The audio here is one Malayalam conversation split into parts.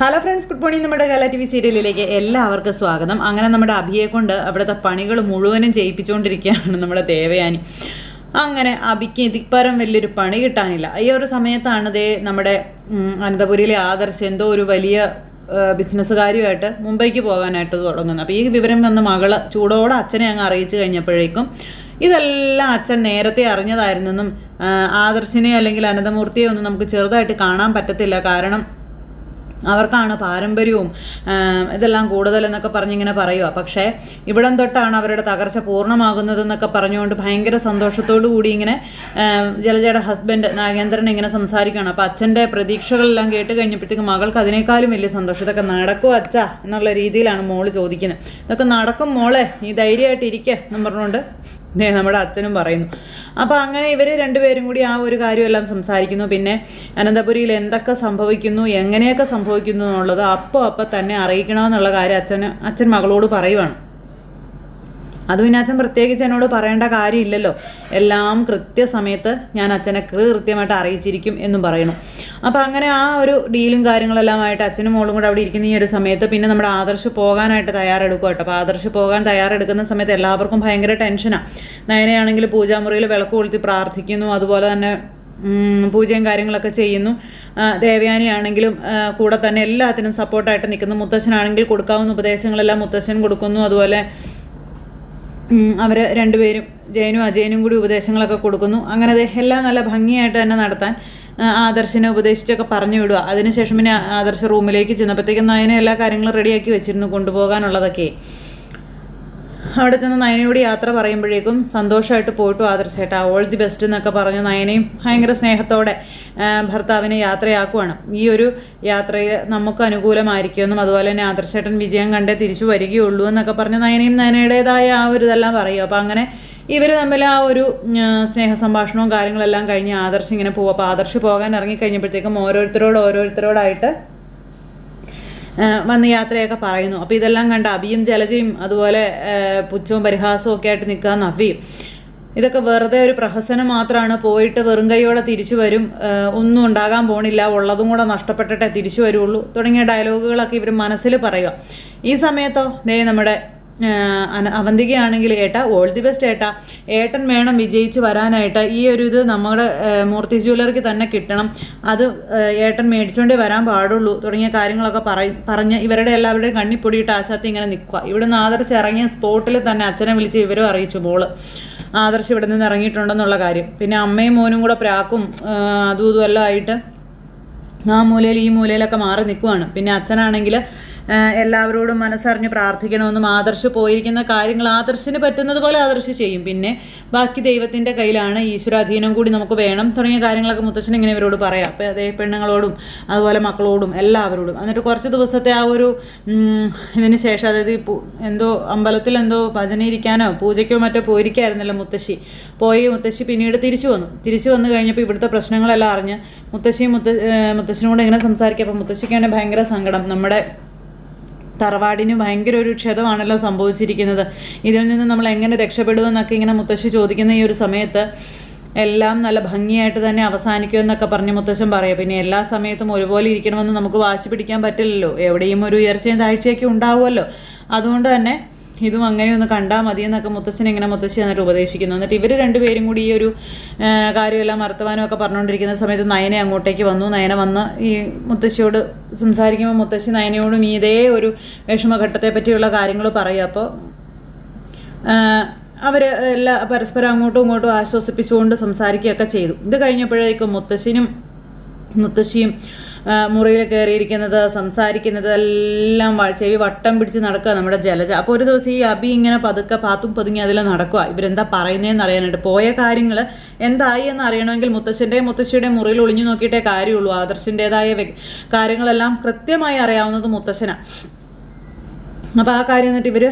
ഹലോ ഫ്രണ്ട്സ് ഗുഡ് മോർണിംഗ് നമ്മുടെ കല ടി വി സീരിയലിലേക്ക് എല്ലാവർക്കും സ്വാഗതം. അങ്ങനെ നമ്മുടെ അഭിയെ കൊണ്ട് അവിടുത്തെ പണികൾ മുഴുവനും ചെയ്യിപ്പിച്ചുകൊണ്ടിരിക്കുകയാണ് നമ്മുടെ ദേവയാനി. അങ്ങനെ അഭിക്ക് ഇതിപ്പരം വലിയൊരു പണി കിട്ടാനില്ല. ഈ ഒരു സമയത്താണ് ദേ നമ്മുടെ അനന്തപുരിയിലെ ആദർശ് എന്തോ ഒരു വലിയ ബിസിനസ്സുകാരുമായിട്ട് മുംബൈക്ക് പോകാനായിട്ട് തുടങ്ങുന്നത്. അപ്പോൾ ഈ വിവരം വന്ന മകൾ ചൂടോടെ അച്ഛനെ അങ്ങ് അറിയിച്ചു കഴിഞ്ഞപ്പോഴേക്കും ഇതെല്ലാം അച്ഛൻ നേരത്തെ അറിഞ്ഞതായിരുന്നെന്നും ആദർശിനെ അല്ലെങ്കിൽ അനന്തമൂർത്തിയെ ഒന്നും നമുക്ക് ചെറുതായിട്ട് കാണാൻ പറ്റത്തില്ല. കാരണം അവർക്കാണ് പാരമ്പര്യവും ഇതെല്ലാം കൂടുതലെന്നൊക്കെ പറഞ്ഞിങ്ങനെ പറയുക പക്ഷേ ഇവിടം തൊട്ടാണ് അവരുടെ തകർച്ച പൂർണമാകുന്നതെന്നൊക്കെ പറഞ്ഞുകൊണ്ട് ഭയങ്കര സന്തോഷത്തോടു കൂടി ഇങ്ങനെ ജലജയുടെ ഹസ്ബൻഡ് നാഗേന്ദ്രൻ ഇങ്ങനെ സംസാരിക്കുകയാണ്. അപ്പോൾ അച്ഛന്റെ പ്രതീക്ഷകളെല്ലാം കേട്ട് കഴിഞ്ഞപ്പോഴത്തേക്ക് മകൾക്ക് അതിനേക്കാളും വലിയ സന്തോഷം. ഇതൊക്കെ നടക്കും അച്ഛ? എന്നുള്ള രീതിയിലാണ് മോൾ ചോദിക്കുന്നത്. ഇതൊക്കെ നടക്കും മോളെ നീ ധൈര്യമായിട്ട് ഇരിക്കുക എന്നും പറഞ്ഞുകൊണ്ട് ദേ നമ്മുടെ അച്ഛനും പറയുന്നു. അപ്പോൾ അങ്ങനെ ഇവർ രണ്ടുപേരും കൂടി ആ ഒരു കാര്യമെല്ലാം സംസാരിക്കുന്നു. പിന്നെ അനന്തപുരിയിൽ എന്തൊക്കെ സംഭവിക്കുന്നു എങ്ങനെയൊക്കെ സംഭവിക്കുന്നു എന്നുള്ളത് അപ്പോൾ അപ്പോൾ തന്നെ അറിയിക്കണമെന്നുള്ള കാര്യം അച്ഛന് അച്ഛൻ മകളോട് പറയുവാണ്. അത് പിന്നെ അച്ഛൻ പ്രത്യേകിച്ച് എന്നോട് പറയേണ്ട കാര്യമില്ലല്ലോ. എല്ലാം കൃത്യസമയത്ത് ഞാൻ അച്ഛനെ കൃത്യമായിട്ട് അറിയിച്ചിരിക്കും എന്നും പറയുന്നു. അപ്പോൾ അങ്ങനെ ആ ഒരു ഡീലും കാര്യങ്ങളെല്ലാമായിട്ട് അച്ഛനും മോളും കൂടെ അവിടെ ഇരിക്കുന്ന ഈ ഒരു സമയത്ത് പിന്നെ നമ്മുടെ ആദർശ് പോകാനായിട്ട് തയ്യാറെടുക്കുക കേട്ടോ. അപ്പോൾ ആദർശ് പോകാൻ തയ്യാറെടുക്കുന്ന സമയത്ത് എല്ലാവർക്കും ഭയങ്കര ടെൻഷനാണ് നയനയാണെങ്കിൽ പൂജാമുറിയിൽ വിളക്ക് കൊളുത്തി പ്രാർത്ഥിക്കുന്നു അതുപോലെ തന്നെ പൂജയും കാര്യങ്ങളൊക്കെ ചെയ്യുന്നു. ദേവയാനിയാണെങ്കിലും കൂടെ തന്നെ എല്ലാത്തിനും സപ്പോർട്ടായിട്ട് നിൽക്കുന്നു. മുത്തശ്ശനാണെങ്കിൽ കൊടുക്കാവുന്ന ഉപദേശങ്ങളെല്ലാം മുത്തശ്ശൻ കൊടുക്കുന്നു. അതുപോലെ അവർ രണ്ടുപേരും ജയനും അജയനും കൂടി ഉപദേശങ്ങളൊക്കെ കൊടുക്കുന്നു. അങ്ങനെ എല്ലാം നല്ല ഭംഗിയായിട്ട് തന്നെ നടത്താൻ ആദർശിനെ ഉപദേശിച്ചൊക്കെ പറഞ്ഞു വിടുക. അതിനുശേഷം പിന്നെ ആദർശ റൂമിലേക്ക് ചെന്നപ്പോഴത്തേക്കും നയനെ എല്ലാ കാര്യങ്ങളും റെഡിയാക്കി വെച്ചിരുന്നു കൊണ്ടുപോകാനുള്ളതൊക്കെ. അവിടെ ചെന്ന് നയനയോട് യാത്ര പറയുമ്പോഴേക്കും സന്തോഷമായിട്ട് പോയിട്ടു ആദർശേട്ടാ ഓൾ ദി ബെസ്റ്റ് എന്നൊക്കെ പറഞ്ഞ് നയനയും ഭയങ്കര സ്നേഹത്തോടെ ഭർത്താവിനെ യാത്രയാക്കുവാണ്. ഈ ഒരു യാത്രയിൽ നമുക്ക് അനുകൂലമായിരിക്കുമെന്നും അതുപോലെ തന്നെ ആദർശേട്ടൻ വിജയം കണ്ടേ തിരിച്ചു വരികയുള്ളൂ എന്നൊക്കെ പറഞ്ഞ് നയനയും നയനയുടേതായ ആ ഒരു ഇതെല്ലാം പറയും. അപ്പോൾ അങ്ങനെ ഇവർ തമ്മിൽ ആ ഒരു സ്നേഹ സംഭാഷണവും കാര്യങ്ങളെല്ലാം കഴിഞ്ഞ് ആദർശ് ഇങ്ങനെ പോകും അപ്പോൾ ആദർശ് പോകാൻ ഇറങ്ങിക്കഴിഞ്ഞപ്പോഴത്തേക്കും ഓരോരുത്തരോട് ഓരോരുത്തരോടായിട്ട് വന്ന് യാത്രയൊക്കെ പറയുന്നു. അപ്പോൾ ഇതെല്ലാം കണ്ട അബിയും ജലജയും അതുപോലെ പുച്ഛവും പരിഹാസവും ഒക്കെ ആയിട്ട് നിൽക്കാമെന്ന് അബി ഇതൊക്കെ വെറുതെ ഒരു പ്രഹസനം മാത്രമാണ് പോയിട്ട് വെറും കൈയോടെ തിരിച്ചു വരും. ഒന്നും ഉണ്ടാകാൻ പോണില്ല. ഉള്ളതും കൂടെ നഷ്ടപ്പെട്ടിട്ടേ തിരിച്ചു വരുള്ളൂ. തുടങ്ങിയ ഡയലോഗുകളൊക്കെ ഇവർ മനസ്സിൽ പറയുക. ഈ സമയത്തോ ദേ നമ്മുടെ അവന്തികയാണെങ്കിൽ ഏട്ടാ ഓൾ ദി ബെസ്റ്റ് ഏട്ടാ. ഏട്ടൻ വേണം വിജയിച്ച് വരാനായിട്ട്. ഈ ഒരു ഇത് നമ്മുടെ മൂർത്തി ജ്വല്ലറിക്ക് തന്നെ കിട്ടണം. അത് ഏട്ടൻ മേടിച്ചുകൊണ്ടേ വരാൻ പാടുള്ളൂ. തുടങ്ങിയ കാര്യങ്ങളൊക്കെ പറയും പറഞ്ഞ് ഇവരുടെ എല്ലാവരുടെയും കണ്ണിപ്പൊടിയിട്ട് ആശാത്തി ഇങ്ങനെ നിൽക്കുക ഇവിടുന്ന് ആദർശ് ഇറങ്ങിയ സ്പോട്ടിൽ തന്നെ അച്ഛനെ വിളിച്ച് വിവരം അറിയിച്ചു മോൾ. ആദർശ് ഇവിടെ നിന്ന് ഇറങ്ങിയിട്ടുണ്ടെന്നുള്ള കാര്യം. പിന്നെ അമ്മയും മോനും കൂടെ പ്രാക്കും അതും ഇതും എല്ലാം ആയിട്ട് ആ മൂലയിൽ ഈ മൂലയിലൊക്കെ മാറി നിൽക്കുവാണ്. പിന്നെ അച്ഛനാണെങ്കിൽ എല്ലാവരോടും മനസ്സറിഞ്ഞ് പ്രാർത്ഥിക്കണമെന്നും ആദർശ് പോയിരിക്കുന്ന കാര്യങ്ങൾ ആദർശിന് പറ്റുന്നത് പോലെ ആദർശ് ചെയ്യും. പിന്നെ ബാക്കി ദൈവത്തിന്റെ കയ്യിലാണ് ഈശ്വരാധീനം കൂടി നമുക്ക് വേണം. തുടങ്ങിയ കാര്യങ്ങളൊക്കെ മുത്തശ്ശൻ ഇങ്ങനെ ഇവരോട് പറയാം. അപ്പോൾ അതേ പെണ്ണുങ്ങളോടും അതുപോലെ മക്കളോടും എല്ലാവരോടും. എന്നിട്ട് കുറച്ച് ദിവസത്തെ ആ ഒരു ഇതിന് ശേഷം അതായത് എന്തോ അമ്പലത്തിൽ എന്തോ ഭജന ഇരിക്കാനോ പൂജയ്ക്കോ മറ്റോ പോയിരിക്കായിരുന്നല്ലോ മുത്തശ്ശി. പോയി മുത്തശ്ശി പിന്നീട് തിരിച്ചു വന്നു. തിരിച്ചു വന്നു കഴിഞ്ഞപ്പോൾ ഇവിടുത്തെ പ്രശ്നങ്ങളെല്ലാം അറിഞ്ഞ് മുത്തശ്ശിയും മുത്ത മുത്തശ്ശിനോട് ഇങ്ങനെ സംസാരിക്കുക അപ്പോൾ മുത്തശ്ശിക്കാണെങ്കിൽ ഭയങ്കര സങ്കടം. നമ്മുടെ തറവാടിന് ഭയങ്കര ഒരു ക്ഷതമാണല്ലോ സംഭവിച്ചിരിക്കുന്നത്. ഇതിൽ നിന്ന് നമ്മൾ എങ്ങനെ രക്ഷപ്പെടുമെന്നൊക്കെ ഇങ്ങനെ മുത്തശ്ശി ചോദിക്കുന്ന ഈ ഒരു സമയത്ത് എല്ലാം നല്ല ഭംഗിയായിട്ട് തന്നെ അവസാനിക്കുമെന്നൊക്കെ പറഞ്ഞ് മുത്തശ്ശൻ പറയാം പിന്നെ എല്ലാ സമയത്തും ഒരുപോലെ ഇരിക്കണമെന്ന് നമുക്ക് വാശി പിടിക്കാൻ പറ്റില്ലല്ലോ. എവിടെയും ഒരു ഉയർച്ചയും താഴ്ചയൊക്കെ ഉണ്ടാവുമല്ലോ. അതുകൊണ്ട് തന്നെ ഇതും അങ്ങനെ ഒന്ന് കണ്ടാൽ മതി എന്നൊക്കെ മുത്തശ്ശൻ ഇങ്ങനെ മുത്തശ്ശി എന്നിട്ട് ഉപദേശിക്കുന്നു. എന്നിട്ട് ഇവർ രണ്ടുപേരും കൂടി ഈ ഒരു കാര്യമെല്ലാം വർത്തമാനം ഒക്കെ പറഞ്ഞുകൊണ്ടിരിക്കുന്ന സമയത്ത് നയന അങ്ങോട്ടേക്ക് വന്നു. നയന വന്ന് ഈ മുത്തശ്ശിയോട് സംസാരിക്കുമ്പോൾ മുത്തശ്ശി നയനയോടും ഇതേ ഒരു വിഷമഘട്ടത്തെ പറ്റിയുള്ള കാര്യങ്ങൾ പറയും അപ്പോൾ അവർ എല്ലാ പരസ്പരം അങ്ങോട്ടും ഇങ്ങോട്ടും ആശ്വസിപ്പിച്ചുകൊണ്ട് സംസാരിക്കുകയൊക്കെ ചെയ്തു. ഇത് കഴിഞ്ഞപ്പോഴേക്കും മുത്തശ്ശിനും മുത്തശ്ശിയും മുറിയിൽ കയറിയിരിക്കുന്നത് സംസാരിക്കുന്നത് എല്ലാം ചെവി വട്ടം പിടിച്ച് നടക്കുക നമ്മുടെ ജലജ. അപ്പോൾ ഒരു ദിവസം ഈ അബി ഇങ്ങനെ പതുക്കെ പാത്തും പതുങ്ങി അതിൽ നടക്കുക. ഇവരെന്താ പറയുന്നതെന്ന് അറിയാനായിട്ട് പോയ കാര്യങ്ങൾ എന്തായി എന്ന് അറിയണമെങ്കിൽ മുത്തശ്ശന്റെയും മുത്തശ്ശിയുടെയും മുറിയിൽ ഒളിഞ്ഞു നോക്കിയിട്ടേ കാര്യമുള്ളൂ. ആദർശിന്റെതായ കാര്യങ്ങളെല്ലാം കൃത്യമായി അറിയാവുന്നത് മുത്തശ്ശനാണ് അപ്പോൾ ആ കാര്യം എന്നിട്ട് ഇവർ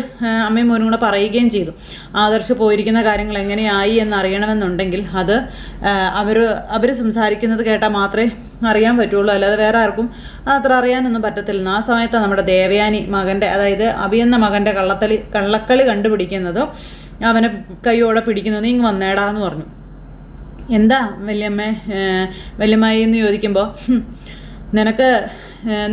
അമ്മയും മോനും കൂടെ പറയുകയും ചെയ്തു. ആദർശ് പോയിരിക്കുന്ന കാര്യങ്ങൾ എങ്ങനെയായി എന്നറിയണമെന്നുണ്ടെങ്കിൽ അത് അവർ അവർ സംസാരിക്കുന്നത് കേട്ടാൽ മാത്രമേ അറിയാൻ പറ്റുള്ളൂ. അല്ലാതെ വേറെ ആർക്കും അത്ര അറിയാനൊന്നും പറ്റത്തില്ല. ആ സമയത്താണ് നമ്മുടെ ദേവയാനി മകന്റെ അതായത് അഭിയെന്ന മകന്റെ കള്ളത്തളി കള്ളക്കളി കണ്ടുപിടിക്കുന്നതും അവനെ കൈയോടെ പിടിക്കുന്നത് ഇങ്ങ് വന്നേടാന്ന് പറഞ്ഞു. എന്താ വല്യമ്മേ വല്യമ്മായി എന്ന് ചോദിക്കുമ്പോൾ നിനക്ക്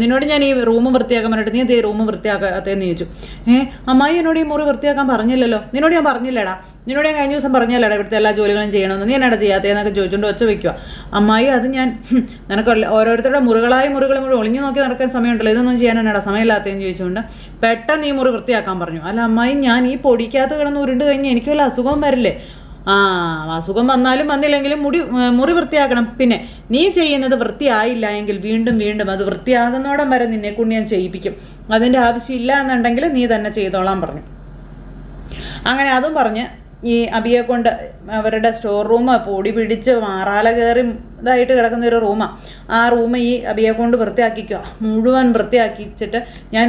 നിന്നോട് ഞാൻ ഈ റൂം വൃത്തിയാക്കാൻ പറഞ്ഞിട്ട് നീ എന്തേ റൂം വൃത്തിയാക്കാത്തേന്ന് ചോദിച്ചു. ഏഹ് അമ്മായി എന്നോട് ഈ മുറി വൃത്തിയാക്കാൻ പറഞ്ഞില്ലല്ലോ? നിന്നോട് ഞാൻ പറഞ്ഞില്ലടാ? നിന്നോട് ഞാൻ കഴിഞ്ഞ ദിവസം പറഞ്ഞല്ലടാ ഇവിടുത്തെ എല്ലാ ജോലികളും ചെയ്യണമെന്ന്? നീ എന്നാടാ ചെയ്യാത്തതെന്നൊക്കെ ചോദിച്ചുകൊണ്ട് ഒച്ച വെക്കുക അമ്മായി അത് ഞാൻ നിനക്ക് ഓരോരുത്തരുടെ മുറികളായി മുറികൾ മുഴുവൻ ഒളിഞ്ഞു നോക്കി നടക്കാൻ സമയമുണ്ടല്ലോ. ഇതൊന്നും ചെയ്യാൻ എന്നാടാ സമയമില്ലാത്തതെന്ന് ചോദിച്ചുകൊണ്ട് പെട്ടെന്ന് ഈ മുറി വൃത്തിയാക്കാൻ പറഞ്ഞു. അല്ല അമ്മായി ഞാൻ ഈ പൊടിക്കകത്ത് കിടന്ന് ഉരുണ്ട് കഴിഞ്ഞ് എനിക്ക് വല്ല അസുഖം വരില്ലേ? ആ അസുഖം വന്നാലും വന്നില്ലെങ്കിലും മുടി മുറി വൃത്തിയാക്കണം. പിന്നെ നീ ചെയ്യുന്നത് വൃത്തിയായില്ല എങ്കിൽ വീണ്ടും വീണ്ടും അത് വൃത്തിയാകുന്നോടം വരെ നിന്നെ കൊണ്ട് ഞാൻ ചെയ്യിപ്പിക്കും. അതിന്റെ ആവശ്യമില്ല എന്നുണ്ടെങ്കിൽ നീ തന്നെ ചെയ്തോളാൻ പറഞ്ഞു. അങ്ങനെ അതും പറഞ്ഞ് ഈ അബിയെ കൊണ്ട് അവരുടെ സ്റ്റോർ റൂം പൊടി പിടിച്ച് മാറാല കയറി ഇതായിട്ട് കിടക്കുന്ന ഒരു റൂമാണ് ആ. റൂം ഈ അബിയെ കൊണ്ട് വൃത്തിയാക്കിക്കുക മുഴുവൻ വൃത്തിയാക്കിച്ചിട്ട് ഞാൻ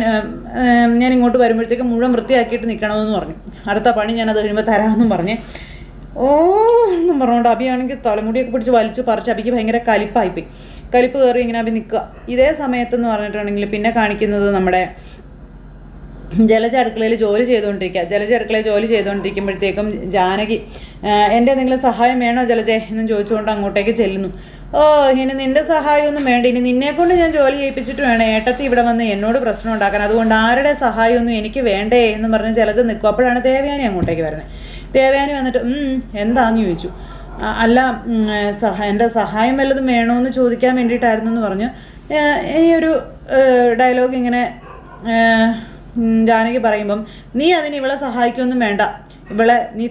ഞാൻ ഇങ്ങോട്ട് വരുമ്പോഴത്തേക്ക് മുഴുവൻ വൃത്തിയാക്കിയിട്ട് നിൽക്കണമെന്ന് പറഞ്ഞു. അടുത്ത പണി ഞാൻ അത് കഴിയുമ്പോൾ തരാമെന്നും പറഞ്ഞ് ഓ എന്നും പറഞ്ഞുകൊണ്ട് അബിയാണെങ്കിൽ തലമുടിയൊക്കെ പിടിച്ച് വലിച്ചു പറിച്ച് അബിക്ക് ഭയങ്കര കലിപ്പായിപ്പോയി. കലിപ്പ് കയറി ഇങ്ങനെ അബി നിൽക്കുക. ഇതേ സമയത്തെന്ന് പറഞ്ഞിട്ടുണ്ടെങ്കിൽ പിന്നെ കാണിക്കുന്നത് നമ്മുടെ ജലജ അടുക്കളയിൽ ജോലി ചെയ്തുകൊണ്ടിരിക്കുക. ജലജ അടുക്കളയിൽ ജോലി ചെയ്തുകൊണ്ടിരിക്കുമ്പോഴത്തേക്കും ജാനകി "ആ, എന്റെ എന്തെങ്കിലും സഹായം വേണോ ജലജെ? എന്ന് ചോദിച്ചുകൊണ്ട് അങ്ങോട്ടേക്ക് ചെല്ലുന്നു. ഓ ഇനി നിന്റെ സഹായമൊന്നും വേണ്ട. ഇനി നിന്നെ കൊണ്ട് ഞാൻ ജോലി ചെയ്യിപ്പിച്ചിട്ട് വേണം. ഏട്ടത്തി ഇവിടെ വന്ന് എന്നോട് പ്രശ്നം ഉണ്ടാക്കാൻ അതുകൊണ്ട് ആരുടെ സഹായമൊന്നും എനിക്ക് വേണ്ടേ? എന്ന് പറഞ്ഞ് ജലജ നിൽക്കും. അപ്പോഴാണ് ദേവയാനി അങ്ങോട്ടേക്ക് വരുന്നത്. ദേവയാനി വന്നിട്ട് "ഉം, എന്താന്ന് ചോദിച്ചു. അല്ല സഹ എന്റെ സഹായം വല്ലതും വേണമെന്ന് ചോദിക്കാൻ വേണ്ടിയിട്ടായിരുന്നു എന്ന് പറഞ്ഞു ഈ ഒരു ഡയലോഗ് ഇങ്ങനെ ജാനകി പറയുമ്പം നീ അതിന് ഇവളെ സഹായിക്കൊന്നും വേണ്ട. ഇവളെ നീ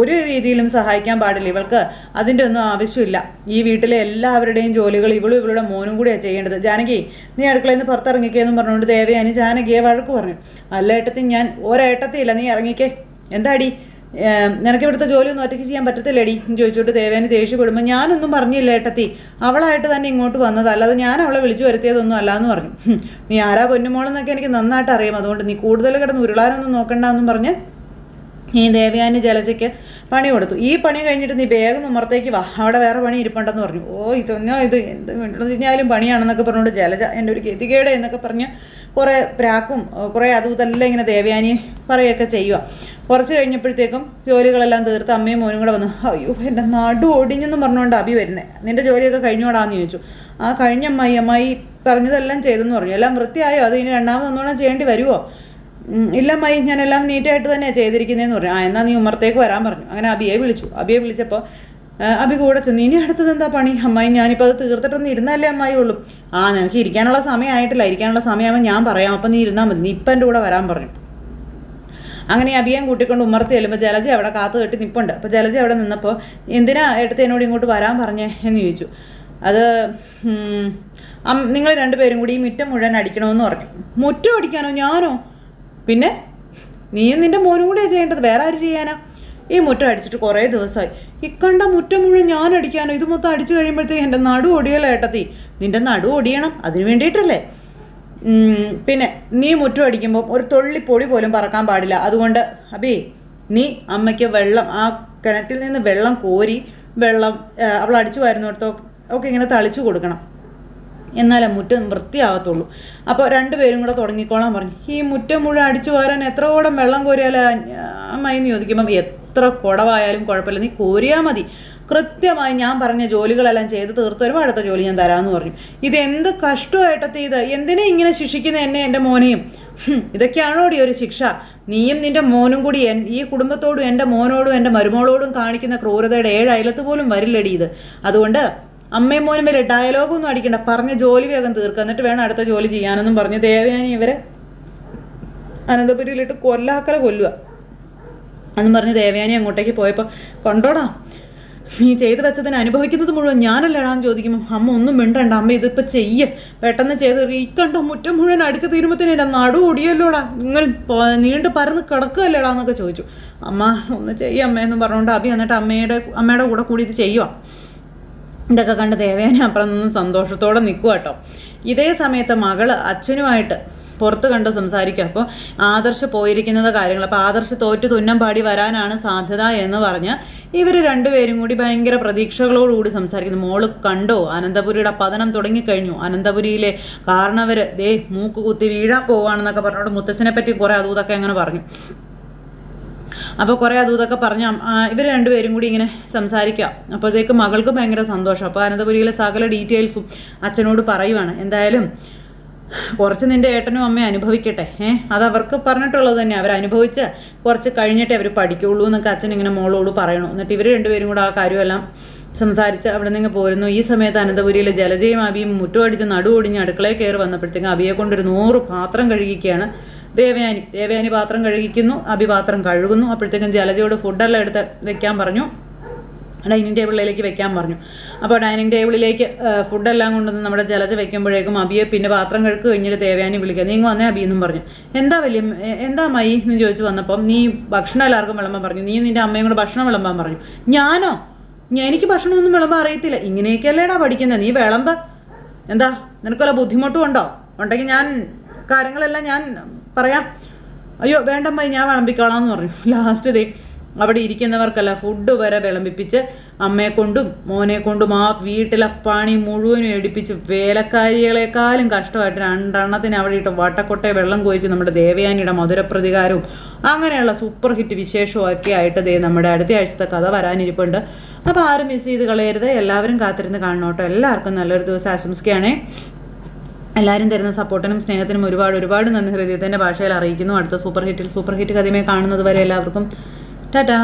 ഒരു രീതിയിലും സഹായിക്കാൻ പാടില്ല. ഇവൾക്ക് അതിന്റെ ഒന്നും ആവശ്യമില്ല. ഈ വീട്ടിലെ എല്ലാവരുടെയും ജോലികൾ ഇവളും ഇവളുടെ മോനും കൂടിയാണ് ചെയ്യേണ്ടത്. ജാനകി നീ അടുക്കളയിൽ നിന്ന് പുറത്തിറങ്ങിക്കേന്നും പറഞ്ഞുകൊണ്ട് ദേവയാനി ജാനകിയെ വഴക്ക് പറഞ്ഞു. അല്ല ഏട്ടത്തി ഞാൻ ഒരേട്ടത്തിയില്ല. നീ ഇറങ്ങിക്കേ. എന്താടി? നിനക്ക് ഇവിടുത്തെ ജോലിയൊന്നും ഒറ്റയ്ക്ക് ചെയ്യാൻ പറ്റത്തില്ലേടി. ചോദിച്ചോട്ട് ദേവേനെ ദേഷ്യപ്പെടുമ്പോൾ ഞാനൊന്നും പറഞ്ഞില്ല ഏട്ടത്തി. അവളായിട്ട് തന്നെ ഇങ്ങോട്ട് വന്നത് അല്ലാതെ ഞാൻ അവളെ വിളിച്ചു വരുത്തിയതൊന്നും അല്ല എന്ന് പറഞ്ഞു നീ ആരാ പൊന്നുമോളെന്നൊക്കെ എനിക്ക് നന്നായിട്ട് അറിയാം. അതുകൊണ്ട് നീ കൂടുതൽ കിടന്ന് ഉരുളാനൊന്നും നോക്കണ്ട എന്നും പറഞ്ഞ് ഈ ദേവയാനി ജലജയ്ക്ക് പണി കൊടുത്തു. ഈ പണി കഴിഞ്ഞിട്ട് നീ വേഗം ഉമ്മറത്തേക്ക് വാ. അവിടെ വേറെ പണി ഇരിപ്പുണ്ടെന്ന് പറഞ്ഞു. ഓ ഇതൊന്നോ ഇത്? എന്ത് കഴിഞ്ഞാലും പണിയാണെന്നൊക്കെ പറഞ്ഞുകൊണ്ട് ജലജ എന്റെ ഒരു ഗതികേട് എന്നൊക്കെ പറഞ്ഞ് കുറേ പ്രാക്കും കുറേ അതും ഇങ്ങനെ ദേവയാനി പറയുകയൊക്കെ ചെയ്യുക കുറച്ച് കഴിഞ്ഞപ്പോഴത്തേക്കും ജോലികളെല്ലാം തീർത്ത് അമ്മയും മോനും കൂടെ വന്നു അയ്യോ എന്റെ നടു ഒടിഞ്ഞെന്ന് പറഞ്ഞുകൊണ്ട് അഭി വരുന്നത് നിന്റെ ജോലിയൊക്കെ കഴിഞ്ഞോടാന്ന് ചോദിച്ചു. ആ കഴിഞ്ഞ അമ്മായി അമ്മായി പറഞ്ഞതെല്ലാം ചെയ്തെന്ന് പറഞ്ഞു. എല്ലാം വൃത്തിയായോ? അത് ഇനി രണ്ടാമത് ചെയ്യേണ്ടി വരുമോ ഉം, ഇല്ല മൈ ഞാൻ എല്ലാം നീറ്റായിട്ട് തന്നെയാണ് ചെയ്തിരിക്കുന്നതെന്ന് പറഞ്ഞു. ആ എന്നാൽ നീ ഉമ്മറത്തേക്ക് വരാൻ പറഞ്ഞു. അങ്ങനെ അബിയെ വിളിച്ചു. അബിയെ വിളിച്ചപ്പോൾ അബി കൂടെ ചെന്നു. ഇനി അടുത്തത് എന്താ പണി? അമ്മായി ഞാനിപ്പോൾ അത് തീർത്തിട്ടൊന്നും ഇരുന്നല്ലേ അമ്മായി ഉള്ളൂ. ആ നിനക്ക് ഇരിക്കാനുള്ള സമയമായിട്ടില്ല. ഇരിക്കാനുള്ള സമയമാകുമ്പോൾ ഞാൻ പറയാം. അപ്പം നീ ഇരുന്നാൽ മതി. നീ ഇപ്പം എന്റെ കൂടെ വരാൻ പറഞ്ഞു. അങ്ങനെ അബിയം കൂട്ടിക്കൊണ്ട് ഉമ്മർത്തി ചെല്ലുമ്പോൾ ജലജി അവിടെ കാത്തു കെട്ടി നിപ്പുണ്ട്. അപ്പോൾ ജലജി അവിടെ നിന്നപ്പോൾ എന്തിനാ എടുത്ത് എന്നോട് ഇങ്ങോട്ട് വരാൻ പറഞ്ഞേ? എന്ന് ചോദിച്ചു. അത് നിങ്ങൾ രണ്ടുപേരും കൂടി ഈ മുറ്റം മുഴുവൻ അടിക്കണമെന്ന് പറഞ്ഞു. മുറ്റം അടിക്കാനോ? ഞാനോ? പിന്നെ നീയും നിന്റെ മോനും കൂടെ ചെയ്യേണ്ടത്. വേറെ ആര് ചെയ്യാനാ? ഈ മുറ്റം അടിച്ചിട്ട് കുറേ ദിവസമായി ഇക്കണ്ട മുറ്റം മുഴുവൻ ഞാൻ അടിക്കാനോ? ഇത് മൊത്തം അടിച്ചു കഴിയുമ്പോഴത്തേക്ക് എന്റെ നടു ഒടിയല്ലോ ഏട്ടത്തി? നിന്റെ നടു ഒടിയണം അതിന് വേണ്ടിയിട്ടല്ലേ? പിന്നെ നീ മുറ്റം അടിക്കുമ്പോൾ ഒരു തുള്ളിപ്പൊടി പോലും പറക്കാൻ പാടില്ല. അതുകൊണ്ട് അബി നീ അമ്മയ്ക്ക് വെള്ളം ആ കിണറ്റിൽ നിന്ന് വെള്ളം കോരി വെള്ളം അവൾ അടിച്ചു വരുന്നിടത്തോ ഒക്കെ ഇങ്ങനെ തളിച്ചു കൊടുക്കണം. എന്നാലേ മുറ്റം വൃത്തിയാകത്തുള്ളൂ. അപ്പോൾ രണ്ടുപേരും കൂടെ തുടങ്ങിക്കോളാൻ പറഞ്ഞു. ഈ മുറ്റം മുഴുവൻ അടിച്ചു വാരാൻ എത്ര കൂടം വെള്ളം കോരിയാലേ അമ്മായി എന്ന് ചോദിക്കുമ്പം എത്ര കുടവായാലും കുഴപ്പമില്ല. നീ കോരിയാൽ മതി. കൃത്യമായി ഞാൻ പറഞ്ഞ ജോലികളെല്ലാം ചെയ്ത് തീർത്ത് വരുമ്പോൾ അടുത്ത ജോലി ഞാൻ തരാമെന്ന് പറഞ്ഞു. ഇത് എന്ത് കഷ്ടമായിട്ടത്തെ ഇത്? എന്തിനാ ഇങ്ങനെ ശിക്ഷിക്കുന്ന എന്നെ എന്റെ മോനെയും? ഇതൊക്കെയാണോ ഇതൊക്കെയാണോടി ഒരു ശിക്ഷ? നീയും നിന്റെ മോനും കൂടി എൻ ഈ കുടുംബത്തോടും എന്റെ മോനോടും എന്റെ മരുമോളോടും കാണിക്കുന്ന ക്രൂരതയുടെ ഏഴ് അയലത്ത് പോലും വരില്ലടി ഇത്. അതുകൊണ്ട് അമ്മയും മോനും വരെ ഡയലോഗൊന്നും അടിക്കണ്ട. പറഞ്ഞ ജോലി വേഗം തീർക്കുക. എന്നിട്ട് വേണം അടുത്ത ജോലി ചെയ്യാനെന്നും പറഞ്ഞ് ദേവയാനി ഇവരെ അനന്തപുരിയിലിട്ട് കൊല്ലാക്കല കൊല്ലുക. എന്നും പറഞ്ഞ് ദേവയാനി അങ്ങോട്ടേക്ക് പോയപ്പോൾ കൊണ്ടോടാ നീ ചെയ്തു വെച്ചതിന് അനുഭവിക്കുന്നത് മുഴുവൻ ഞാനല്ലടാന്ന് ചോദിക്കുമ്പോൾ അമ്മ ഒന്നും മിണ്ടണ്ട. അമ്മ ഇതിപ്പോൾ ചെയ്യേ. പെട്ടെന്ന് ചെയ്ത് ഈ കണ്ടോ മുറ്റം മുഴുവൻ അടിച്ച് തീരുമ്പത്തിന് എന്റെ നടു ഒടിയല്ലോടാ. പ- നീണ്ട് പരന്ന് കിടക്കുകയല്ലേടാ എന്നൊക്കെ ചോദിച്ചു. അമ്മ ഒന്ന് ചെയ്യ എന്ന് പറഞ്ഞുകൊണ്ട് അഭി എന്നിട്ട് അമ്മയുടെ അമ്മയുടെ കൂടെ കൂടി ഇത് ചെയ്യുക ഇതൊക്കെ കണ്ട് ദേവേന അപ്പുറം നിന്ന് സന്തോഷത്തോടെ നിൽക്കുക കേട്ടോ ഇതേ സമയത്ത് മകൾ അച്ഛനുമായിട്ട് പുറത്ത് കണ്ട് സംസാരിക്കുക അപ്പോൾ ആദർശ പോയിരിക്കുന്നത് കാര്യങ്ങൾ അപ്പോൾ ആദർശ തോറ്റ് തുന്നം പാടി വരാനാണ് സാധ്യത എന്ന് പറഞ്ഞ് ഇവർ രണ്ടുപേരും കൂടി ഭയങ്കര പ്രതീക്ഷകളോടുകൂടി സംസാരിക്കുന്നു. മോൾ കണ്ടോ? അനന്തപുരിയുടെ പതനം തുടങ്ങിക്കഴിഞ്ഞു അനന്തപുരിയിലെ കാരണവർ ദേ മൂക്ക് കുത്തി വീഴാൻ പോവാണെന്നൊക്കെ പറഞ്ഞുകൊണ്ട് മുത്തച്ഛനെ പറ്റി കുറേ അതും അങ്ങനെ പറഞ്ഞു. അപ്പോൾ കുറേ അതും ഇതൊക്കെ പറഞ്ഞ ഇവർ രണ്ടുപേരും കൂടി ഇങ്ങനെ സംസാരിക്കാം. അപ്പോഴത്തേക്ക് മകൾക്ക് ഭയങ്കര സന്തോഷം. അപ്പോൾ അനന്തപുരിയിലെ സകല ഡീറ്റെയിൽസും അച്ഛനോട് പറയുവാണ്. എന്തായാലും കുറച്ച് നിന്റെ ഏട്ടനും അമ്മയും അനുഭവിക്കട്ടെ. ഏഹ് അത് അവർക്ക് പറഞ്ഞിട്ടുള്ളത് തന്നെ. അവർ അനുഭവിച്ച് കുറച്ച് കഴിഞ്ഞിട്ടേ അവർ പഠിക്കുള്ളൂ എന്നൊക്കെ അച്ഛൻ ഇങ്ങനെ മോളോട് പറയണു. എന്നിട്ട് ഇവർ രണ്ടുപേരും കൂടെ ആ കാര്യമെല്ലാം സംസാരിച്ച് അവിടെ നിന്ന് പോരുന്നു. ഈ സമയത്ത് അനന്തപുരിയിലെ ജലജയും അബിയും മുറ്റുമടിച്ച് നടുവൊടിഞ്ഞ് അടുക്കളയിൽ കയറി വന്നപ്പോഴത്തേക്കും അബിയെ കൊണ്ടൊരു നൂറ് പാത്രം കഴുകിക്കുകയാണ് ദേവയാനി ദേവയാനി പാത്രം കഴുകിക്കുന്നു അഭി പാത്രം കഴുകുന്നു. അപ്പോഴത്തേക്കും ജലജയോട് ഫുഡെല്ലാം എടുത്ത് വെക്കാൻ പറഞ്ഞു. ഡൈനിങ് ടേബിളിലേക്ക് വെക്കാൻ പറഞ്ഞു. അപ്പോൾ ഡൈനിങ് ടേബിളിലേക്ക് ഫുഡെല്ലാം കൊണ്ടുവന്ന് നമ്മുടെ ജലജ വെക്കുമ്പോഴേക്കും അബിയെ പിന്നെ പാത്രം കഴുക്ക് കഴിഞ്ഞിട്ട് ദേവയാനി വിളിക്കുക നീ വന്നേ അബി എന്നും പറഞ്ഞു. എന്താ വലിയ എന്താ മൈ എന്ന് ചോദിച്ചു വന്നപ്പം നീ ഭക്ഷണം എല്ലാവർക്കും വിളമ്പാൻ പറഞ്ഞു. നീ നിന്റെ അമ്മയും കൂടെ ഭക്ഷണം വിളമ്പാൻ പറഞ്ഞു. ഞാനോ? എനിക്ക് ഭക്ഷണമൊന്നും വിളമ്പാൻ അറിയത്തില്ല. ഇങ്ങനെയൊക്കെയല്ലേടാ പഠിക്കുന്നത് നീ വിളമ്പ്. എന്താ? നിനക്ക് വല്ല ബുദ്ധിമുട്ടും ഉണ്ടോ? ഉണ്ടെങ്കിൽ ഞാൻ കാര്യങ്ങളെല്ലാം ഞാൻ പറയാം. അയ്യോ വേണ്ടമ്മ ഞാൻ വിളമ്പിക്കോളാം എന്ന് പറഞ്ഞു. ലാസ്റ്റ് ദേ അവിടെ ഇരിക്കുന്നവർക്കല്ല ഫുഡ് വരെ വിളമ്പിപ്പിച്ച് അമ്മയെ കൊണ്ടും മോനെ കൊണ്ടും ആ വീട്ടിലെ പണി മുഴുവനും എടുപ്പിച്ച് വേലക്കാരികളെക്കാളും കഷ്ടമായിട്ട് രണ്ടെണ്ണത്തിന് അവിടെ ഇട്ട് വട്ടക്കൊട്ടെ വെള്ളം കോയിച്ച് നമ്മുടെ ദേവയാനിയുടെ മധുരപ്രതികാരവും അങ്ങനെയുള്ള സൂപ്പർ ഹിറ്റ് വിശേഷവും ഒക്കെ ആയിട്ട് ദേ നമ്മുടെ അടുത്ത ആഴ്ചത്തെ കഥ വരാനിരിപ്പുണ്ട്. അപ്പോൾ ആരും മിസ് ചെയ്ത് കളയരുത്. എല്ലാവരും കാത്തിരുന്ന് കാണണം കേട്ടോ എല്ലാവർക്കും നല്ലൊരു ദിവസം ആശംസിക്കുകയാണേ. എല്ലാവരും തരുന്ന സപ്പോർട്ടിനും സ്നേഹത്തിനും ഒരുപാട് ഒരുപാട് നന്ദി ഹൃദയത്തിന്റെ ഭാഷയിൽ അറിയിക്കുന്നു. അടുത്ത സൂപ്പർ ഹിറ്റിൽ സൂപ്പർ ഹിറ്റ് കഥയുമായി കാണുന്നത് വരെ എല്ലാവർക്കും ടാറ്റാ.